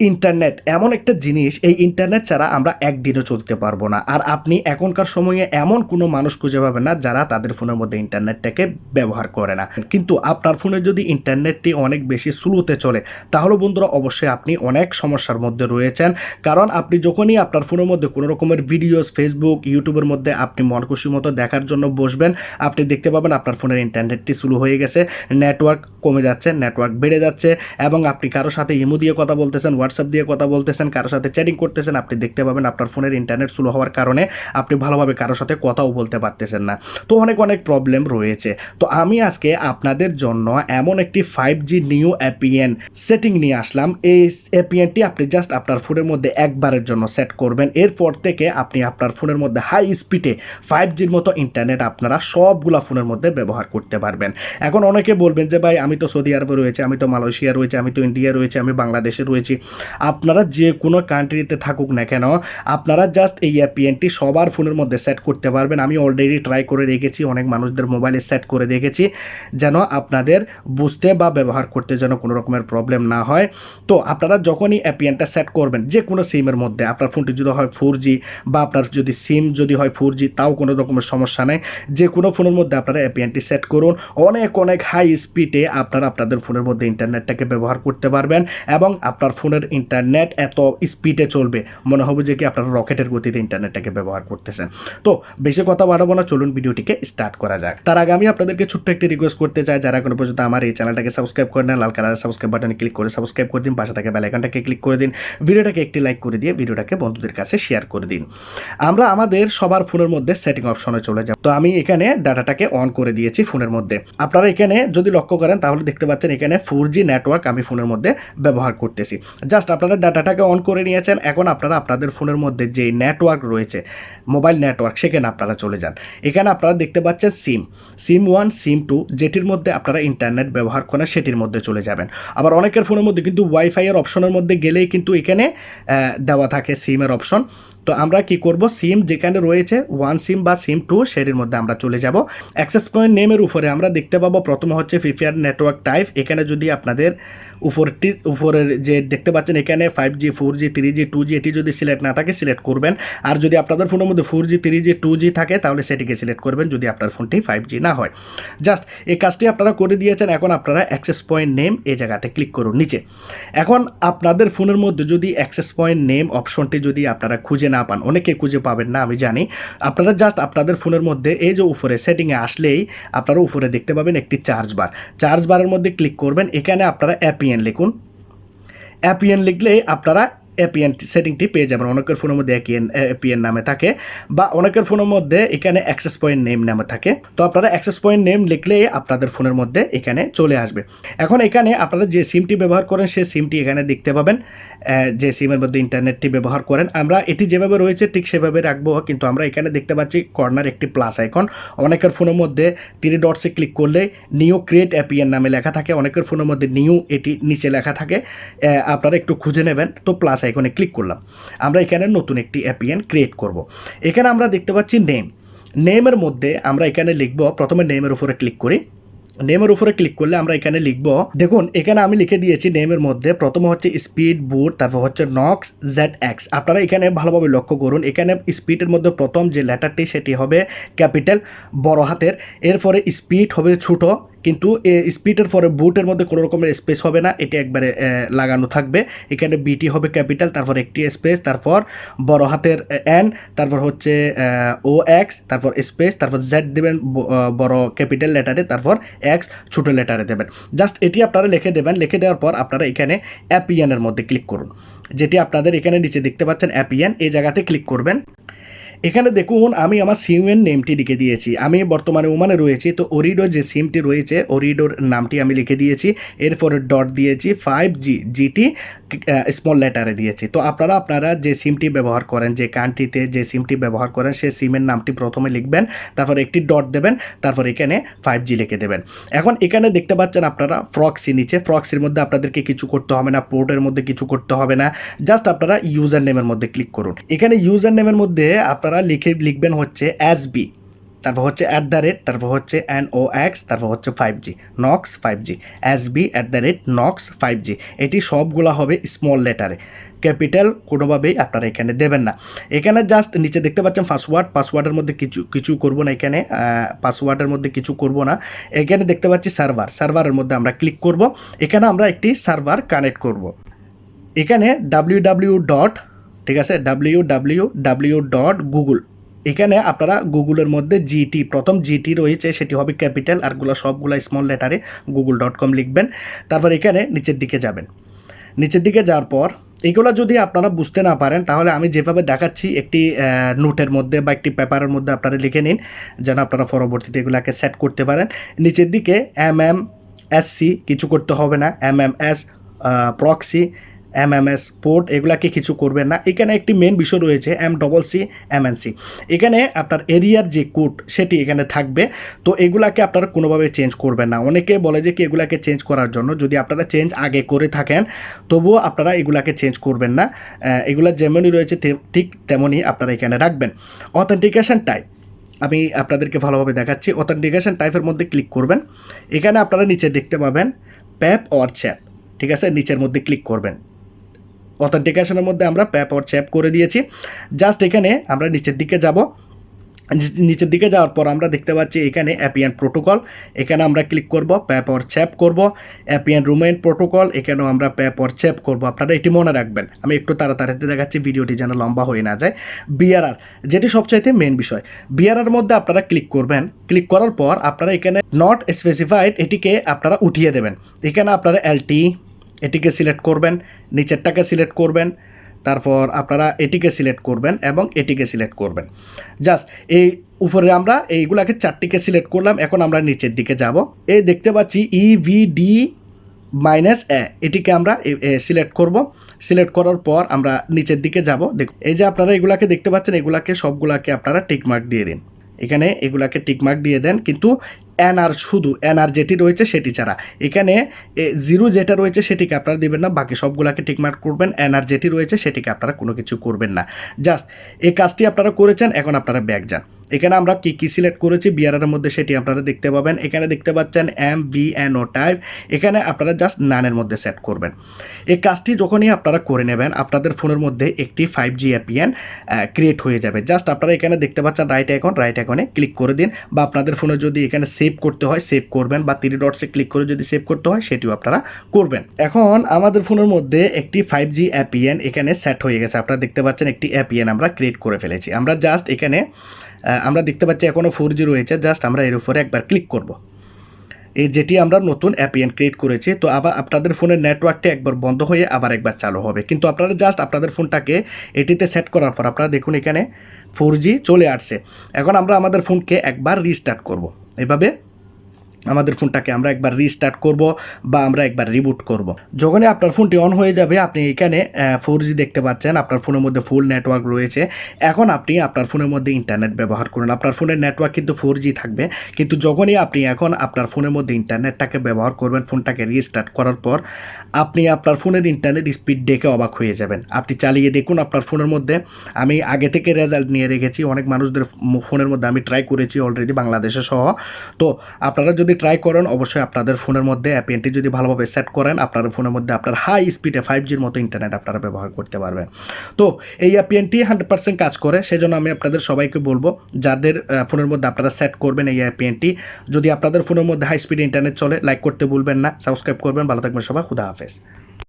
Internet, এমন একটা জিনিস, এই ইন্টারনেট ছাড়া আমরা একদিনও চলতে পারব না। আর আপনি এখনকার সময়ে এমন কোনো মানুষ খুঁজে পাবেন না যারা তাদের ফোনের মধ্যে ইন্টারনেটটাকে ব্যবহার করে না। কিন্তু আপনার ফোনে যদি ইন্টারনেটটি অনেক বেশি স্লোতে চলে, তাহলে বন্ধুরা অবশ্যই আপনি অনেক সমস্যার মধ্যে রয়েছেন। কারণ আপনি যখনই আপনার ফোনের মধ্যে কোনো রকমের ভিডিওস ফেসবুক ইউটিউবের মধ্যে আপনি মন খুশি মতো দেখার জন্য বসবেন, আপনি দেখতে পাবেন আপনার ফোনের ইন্টারনেটটি স্লো হয়ে গেছে নেটওয়ার্ক কমে যাচ্ছে নেটওয়ার্ক বেড়ে যাচ্ছে, এবং আপনি কারোর সাথে ইমো দিয়ে কথা বলতেছেন হোয়াটসঅ্যাপ দিয়ে কথা বলতেছেন কারোর সাথে চ্যাটিং করতেছেন, আপনি দেখতে পাবেন আপনার ফোনের ইন্টারনেট স্লো হওয়ার কারণে আপনি ভালোভাবে কারোর সাথে কথাও বলতে পারতেছেন না। তো অনেক অনেক প্রবলেম রয়েছে। তো আমি আজকে আপনাদের জন্য এমন একটি five G new APN setting নিয়ে আসলাম। এই অ্যাপিএনটি আপনি জাস্ট আপনার ফোনের মধ্যে একবারের জন্য সেট করবেন। এরপর থেকে আপনি আপনার ফোনের মধ্যে হাই স্পিডে ফাইভ জির মতো ইন্টারনেট আপনারা সবগুলা ফোনের মধ্যে ব্যবহার করতে পারবেন। এখন অনেকে বলবেন যে, ভাই, আমি তো সৌদি আরবে রয়েছে, আমি তো মালয়েশিয়া রয়েছে, আমি তো ইন্ডিয়া রয়েছে, আমি বাংলাদেশে রয়েছি। আপনারা যে কোনো কান্ট্রিতে থাকুক না কেন, আপনারা জাস্ট এই অ্যাপিএনটি সবার ফোনের মধ্যে সেট করতে পারবেন। আমি অলরেডি ট্রাই করে রেখেছি, অনেক মানুষদের মোবাইলে সেট করে দেখেছি, যেন আপনাদের বুঝতে বা ব্যবহার করতে যেন কোনো রকমের প্রবলেম না হয়। তো আপনারা যখনই অ্যাপিএনটা সেট করবেন, যে কোনো সিমের মধ্যে, আপনার ফোনটি যদি হয় ফোর বা আপনার যদি সিম যদি হয় ফোর তাও কোনো রকমের সমস্যা নেই। যে কোনো ফোনের মধ্যে আপনারা অ্যাপিএনটি সেট করুন। অনেক অনেক হাই স্পিডে আপনারা আপনাদের ফোনের মধ্যে ইন্টারনেটটাকে ব্যবহার করতে পারবেন এবং আপনার ফোনের ইন্টারনেট এত স্পিডে চলবে। মনে হবে যে কি আপনারা রকেটের গতিতে ইন্টারনেটটাকে ব্যবহার করতেছেন। তো বেশি কথা বাড়াবো না, চলুন ভিডিওটিকে স্টার্ট করা যাক। তার আগে আমি আপনাদেরকে ছোট্ট একটি রিকোয়েস্ট করতে চাই, যারা এখনও পর্যন্ত আমার এই চ্যানেলটাকে সাবস্ক্রাইব করে না লাল কালারের সাবস্ক্রাইব বাটনে ক্লিক করে সাবস্ক্রাইব করে দিন, পাশে থাকা বেলাইকনটাকে ক্লিক করে দিন, ভিডিওটাকে একটি লাইক করে দিয়ে ভিডিওটাকে বন্ধুদের কাছে শেয়ার করে দিন। আমরা আমাদের সবার ফোনের মধ্যে সেটিং অপশনে চলে যাব। তো আমি এখানে ডাটাটাকে অন করে দিয়েছি ফোনের মধ্যে। আপনারা এখানে যদি লক্ষ্য করেন, তাহলে দেখতে পাচ্ছেন এখানে ফোর জি নেটওয়ার্ক আমি ফোনের মধ্যে ব্যবহার করতেছি। জাস্ট আপনারা ডাটাটাকে অন করে নিয়েছেন, এখন আপনারা আপনাদের ফোনের মধ্যে যে নেটওয়ার্ক রয়েছে মোবাইল নেটওয়ার্ক সেখানে আপনারা চলে যান। এখানে আপনারা দেখতে পাচ্ছেন সিম সিম ওয়ান সিম টু যেটির মধ্যে আপনারা ইন্টারনেট ব্যবহার করেন সেটির মধ্যে চলে যাবেন। আবার অনেকের ফোনের মধ্যে কিন্তু ওয়াইফাইয়ের অপশনের মধ্যে গেলেই কিন্তু এখানে দেওয়া থাকে সিমের অপশন তো আমরা কি করব? সিম যেখানে রয়েছে ওয়ান সিম বা সিম টু সেটির মধ্যে আমরা চলে যাব। অ্যাক্সেস পয়েন্ট নেমের উপরে আমরা দেখতে পাবো। প্রথমে হচ্ছে ফিফিয়ার নেটওয়ার্ক টাইপ এখানে যদি আপনাদের উপরটি উপরের যে দেখতে পাচ্ছেন এখানে five G four G three G two G এটি যদি সিলেক্ট না থাকে সিলেক্ট করবেন। আর যদি আপনাদের ফোনের মধ্যে four G three G two G থাকে, তাহলে সেটিকে সিলেক্ট করবেন যদি আপনার ফোনটি ফাইভ জি না হয়। জাস্ট এই কাজটি আপনারা করে দিয়েছেন, এখন আপনারা অ্যাক্সেস পয়েন্ট নেম এই জায়গাতে ক্লিক করুন, নিচে। এখন আপনাদের ফোনের মধ্যে যদি অ্যাক্সেস পয়েন্ট নেম অপশনটি যদি আপনারা খুঁজে না পান, অনেকে খুঁজে পাবেন না, আমি জানি। আপনারা জাস্ট আপনাদের ফোনের মধ্যে এই যে উপরে সেটিংয়ে আসলেই আপনারা উপরে দেখতে পাবেন একটি চার্জ বার চার্জ বারের মধ্যে ক্লিক করবেন, এখানে আপনারা অ্যাপিএন লিখুন। অ্যাপিয়ান লিখলে আপনারা এপিএন সেটিংটি পেয়ে যাবেন। অনেকের ফোনের মধ্যে এপিএন এপিএন নামে থাকে বা অনেকের ফোনের মধ্যে এখানে অ্যাক্সেস পয়েন্ট নেম নামে থাকে। তো আপনারা অ্যাক্সেস পয়েন্ট নেম লিখলেই আপনাদের ফোনের মধ্যে এখানে চলে আসবে। এখন এখানে আপনারা যে সিমটি ব্যবহার করেন, সেই সিমটি এখানে দেখতে পাবেন। যে সিমের মধ্যে ইন্টারনেটটি ব্যবহার করেন। আমরা এটি যেভাবে রয়েছে, ঠিক সেভাবে রাখব। কিন্তু আমরা এখানে দেখতে পাচ্ছি কর্নার একটি প্লাস আইকন অনেকের ফোনের মধ্যে থ্রি ডটসে ক্লিক করলে নিউ ক্রিয়েট অ্যাপিএন নামে লেখা থাকে। অনেকের ফোনের মধ্যে নিউ এটি নিচে লেখা থাকে। আপনারা একটু খুঁজে নেবেন। তো প্লাস আইকনে ক্লিক করলাম। আমরা এখানে নতুন একটি অ্যাপিএন ক্রিয়েট করব। এখানে আমরা দেখতে পাচ্ছি নেম নেমের মধ্যে আমরা এখানে লিখব, প্রথমে নেমের উপরে ক্লিক করি। নেমের উপরে ক্লিক করলে আমরা এখানে লিখব, দেখুন, এখানে আমি লিখে দিয়েছি নেমের মধ্যে, প্রথমে হচ্ছে স্পিড বুট তারপর হচ্ছে নক্স জেড এক্স আপনারা এখানে ভালোভাবে লক্ষ্য করুন, এখানে স্পিডের মধ্যে প্রথম যে লেটারটি সেটি হবে ক্যাপিটাল বড় হাতের। এরপরে স্পিড হবে ছোটো কিন্তু স্পিডের পরে বুটের মধ্যে কোনো রকমের স্পেস হবে না। এটি একবারে লাগানো থাকবে। এখানে বিটি হবে ক্যাপিটাল তারপর একটি স্পেস তারপর বড় হাতের এন তারপর হচ্ছে ও এক্স তারপর স্পেস তারপর জেড দেবেন বড় ক্যাপিটাল লেটারে তারপর এক্স ছোটো লেটারে দেবেন। জাস্ট এটি আপনারা লিখে দেবেন। লিখে দেওয়ার পর আপনারা এখানে অ্যাপিয়ানের মধ্যে ক্লিক করুন। যেটি আপনাদের এখানে নিচে দেখতে পাচ্ছেন অ্যাপিয়ান এই জায়গাতে ক্লিক করবেন। এখানে দেখুন, আমি আমার সিমের নেমটি লিখে দিয়েছি। আমি বর্তমানে ওমানে রয়েছি, তো ওরিডোর যে সিমটি রয়েছে ওরিডোর নামটি আমি লিখে দিয়েছি। এরপরে ডট দিয়েছি ফাইভ জি জিটি স্মল লেটারে দিয়েছি। তো আপনারা আপনারা যে সিমটি ব্যবহার করেন, যে কান্ট্রিতে যে সিমটি ব্যবহার করেন, সেই সিমের নামটি প্রথমে লিখবেন, তারপর একটি ডট দেবেন, তারপর এখানে ফাইভ জি লিখে দেবেন। এখন এখানে দেখতে পাচ্ছেন আপনারা ফ্রক্সি নিচে। ফ্রক্সির মধ্যে আপনাদেরকে কিছু করতে হবে না পোর্টের মধ্যে কিছু করতে হবে না। জাস্ট আপনারা ইউজার নেমের মধ্যে ক্লিক করুন। এখানে ইউজার নেমের মধ্যে আপনারা লিখে লিখবেন হচ্ছে এস বি তারপর হচ্ছে অ্যাট দ্য রেট তারপর হচ্ছে এন ও এক্স তারপর হচ্ছে five G নক্স five G S B at the rate নক্স five G এটি সবগুলো হবে স্মল লেটারে ক্যাপিটাল কোনোভাবেই আপনারা এখানে দেবেন না। এখানে জাস্ট নিচে দেখতে পাচ্ছেন পাসওয়ার্ড পাসওয়ার্ডের মধ্যে কিছু কিছু করব না এখানে পাসওয়ার্ডের মধ্যে কিছু করব না। এখানে দেখতে পাচ্ছি সার্ভার সার্ভারের মধ্যে আমরা ক্লিক করব। এখানে আমরা একটি সার্ভার কানেক্ট করব। এখানে ডাব্লিউ ডাব্লিউ ডট ঠিক আছে? W W W dot Google এখানে আপনারা গুগলের মধ্যে জিটি প্রথম জিটি রয়েছে, সেটি হবে ক্যাপিটাল আরগুলো সবগুলো স্মল লেটারে গুগল ডট কম লিখবেন। তারপর এখানে নিচের দিকে যাবেন। নিচের দিকে যাওয়ার পর, এগুলো যদি আপনারা বুঝতে না পারেন, তাহলে আমি যেভাবে দেখাচ্ছি, একটি নোটের মধ্যে বা একটি পেপারের মধ্যে আপনারা লিখে নিন, যেন আপনারা পরবর্তীতে এগুলোকে সেট করতে পারেন। নিচের দিকে এম এম এস সি কিছু করতে হবে না। M M S proxy M M S port এগুলাকে কিছু করবেন না। এখানে একটি মেন বিষয় রয়েছে M double C M N C এখানে আপনার এরিয়ার যে কোড সেটি এখানে থাকবে। তো এগুলাকে আপনারা কোনোভাবে চেঞ্জ করবেন না। অনেকে বলে যে কি এগুলাকে চেঞ্জ করার জন্য। যদি আপনারা চেঞ্জ আগে করে থাকেন, তবুও আপনারা এগুলাকে চেঞ্জ করবেন না। এগুলা যেমনই রয়েছে ঠিক তেমনই আপনারা এখানে রাখবেন। অথেন্টিকেশন টাইপ আমি আপনাদেরকে ভালোভাবে দেখাচ্ছি। অথেন্টিকেশন টাইপের মধ্যে ক্লিক করবেন। এখানে আপনারা নিচে দেখতে পাবেন প্যাপ অর চ্যাপ ঠিক আছে? নিচের মধ্যে ক্লিক করবেন। অথেন্টিকেশনের মধ্যে আমরা প্যাপ অর চ্যাপ করে দিয়েছি। জাস্ট এখানে আমরা নিচের দিকে যাব। নিচের দিকে যাওয়ার পর আমরা দেখতে পাচ্ছি এখানে অ্যাপিয়ান প্রোটোকল এখানে আমরা ক্লিক করব প্যাপ অর চ্যাপ করব। অ্যাপিয়ান রুমেন প্রোটোকল এখানেও আমরা প্যাপ অর চ্যাপ করব। আপনারা এটি মনে রাখবেন। আমি একটু তাড়াতাড়িতে দেখাচ্ছি, ভিডিওটি যেন লম্বা হয়ে না যায়। বিআরআর যেটি সবচাইতে মেন বিষয়। বিআরআর মধ্যে আপনারা ক্লিক করবেন। ক্লিক করার পর আপনারা এখানে নট স্পেসিফাইড এটিকে আপনারা উঠিয়ে দেবেন। এখানে আপনারা এলটি এটিকে সিলেক্ট করবেন, নিচেরটাকে সিলেক্ট করবেন, তারপর আপনারা এটিকে সিলেক্ট করবেন এবং এটিকে সিলেক্ট করবেন। জাস্ট এই উপরে আমরা এইগুলাকে চারটিকে সিলেক্ট করলাম, এখন আমরা নিচের দিকে যাব। এই দেখতে পাচ্ছি E ইভিডি মাইনাস এ এটিকে আমরা সিলেক্ট করব। সিলেক্ট করার পর আমরা নিচের দিকে যাব। দেখুন, এই যে আপনারা এগুলাকে দেখতে পাচ্ছেন, এগুলাকে সবগুলাকে আপনারা টিকমার্ক দিয়ে দিন। এখানে এগুলাকে টিকমার্ক দিয়ে দেন, কিন্তু এনআর শুধু এনআর যেটি রয়েছে সেটি ছাড়া। এখানে জিরো যেটা রয়েছে সেটিকে আপনারা দেবেন না, বাকি সবগুলোকে টিকমার্ক করবেন এনআর যেটি রয়েছে সেটিকে আপনারা কোনো কিছু করবেন না। জাস্ট এই কাজটি আপনারা করেছেন, এখন আপনারা ব্যাগ যান। এখানে আমরা কি কি সিলেক্ট করেছি বিআরের মধ্যে সেটি আপনারা দেখতে পাবেন। এখানে দেখতে পাচ্ছেন M V N O type এখানে আপনারা জাস্ট নানের মধ্যে সেট করবেন। এই কাজটি যখনই আপনারা করে নেবেন, আপনাদের ফোনের মধ্যে একটি ফাইভ জি অ্যাপিএন ক্রিয়েট হয়ে যাবে। জাস্ট আপনারা এখানে দেখতে পাচ্ছেন রাইট আইকন রাইট আইকনে ক্লিক করে দিন বা আপনাদের ফোনে যদি এখানে সেভ করতে হয় সেভ করবেন বা থ্রি ডটসে ক্লিক করে যদি সেভ করতে হয়, সেটিও আপনারা করবেন। এখন আমাদের ফোনের মধ্যে একটি ফাইভ জি অ্যাপিএন এখানে সেট হয়ে গেছে। আপনারা দেখতে পাচ্ছেন একটি অ্যাপিএন আমরা ক্রিয়েট করে ফেলেছি। আমরা জাস্ট এখানে আমরা দেখতে পাচ্ছি এখনও ফোর জি রয়েছে জাস্ট আমরা এর উপরে একবার ক্লিক করব। এই যেটি আমরা নতুন অ্যাপিয়ান ক্রিয়েট করেছি, তো আবার আপনাদের ফোনের নেটওয়ার্কটি একবার বন্ধ হয়ে আবার একবার চালু হবে। কিন্তু আপনারা জাস্ট আপনাদের ফোনটাকে এটিতে সেট করার পর আপনারা দেখুন এখানে ফোর চলে আসছে। এখন আমরা আমাদের ফোনকে একবার রিস্টার্ট করব। এভাবে আমাদের ফোনটাকে আমরা একবার রিস্টার্ট করব বা আমরা একবার রিবুট করব। যখনই আপনার ফোনটি অন হয়ে যাবে, আপনি এখানে ফোর দেখতে পাচ্ছেন। আপনার ফোনের মধ্যে ফুল নেটওয়ার্ক রয়েছে। এখন আপনি আপনার ফোনের মধ্যে ইন্টারনেট ব্যবহার করুন। আপনার ফোনের নেটওয়ার্ক কিন্তু ফোর থাকবে। কিন্তু যখনই আপনি এখন আপনার ফোনের মধ্যে ইন্টারনেটটাকে ব্যবহার করবেন, ফোনটাকে রিস্টার্ট করার পর, আপনি আপনার ফোনের ইন্টারনেট স্পিড দেখে অবাক হয়ে যাবেন। আপনি চালিয়ে দেখুন আপনার ফোনের মধ্যে। আমি আগে থেকে রেজাল্ট নিয়ে রেখেছি। অনেক মানুষদের ফোনের মধ্যে আমি ট্রাই করেছি অলরেডি বাংলাদেশে সহ। তো আপনারা যদি ট্রাই করেন, অবশ্যই আপনাদের ফোনের মধ্যে অ্যাপিএনটি যদি ভালোভাবে সেট করেন, আপনার ফোনের মধ্যে আপনার হাই স্পিডে ফাইভ জির মতো ইন্টারনেট আপনারা ব্যবহার করতে পারবেন। তো এই অ্যাপিএনটি হান্ড্রেড পার্সেন্ট কাজ করে, সেজন্য আমি আপনাদের সবাইকে বলব, যাদের ফোনের মধ্যে আপনারা সেট করবেন এই অ্যাপিএনটি যদি আপনাদের ফোনের মধ্যে হাই স্পিড ইন্টারনেট চলে লাইক করতে ভুলবেন না সাবস্ক্রাইব করবেন, ভালো থাকবেন সবাই, খুদা হাফেজ।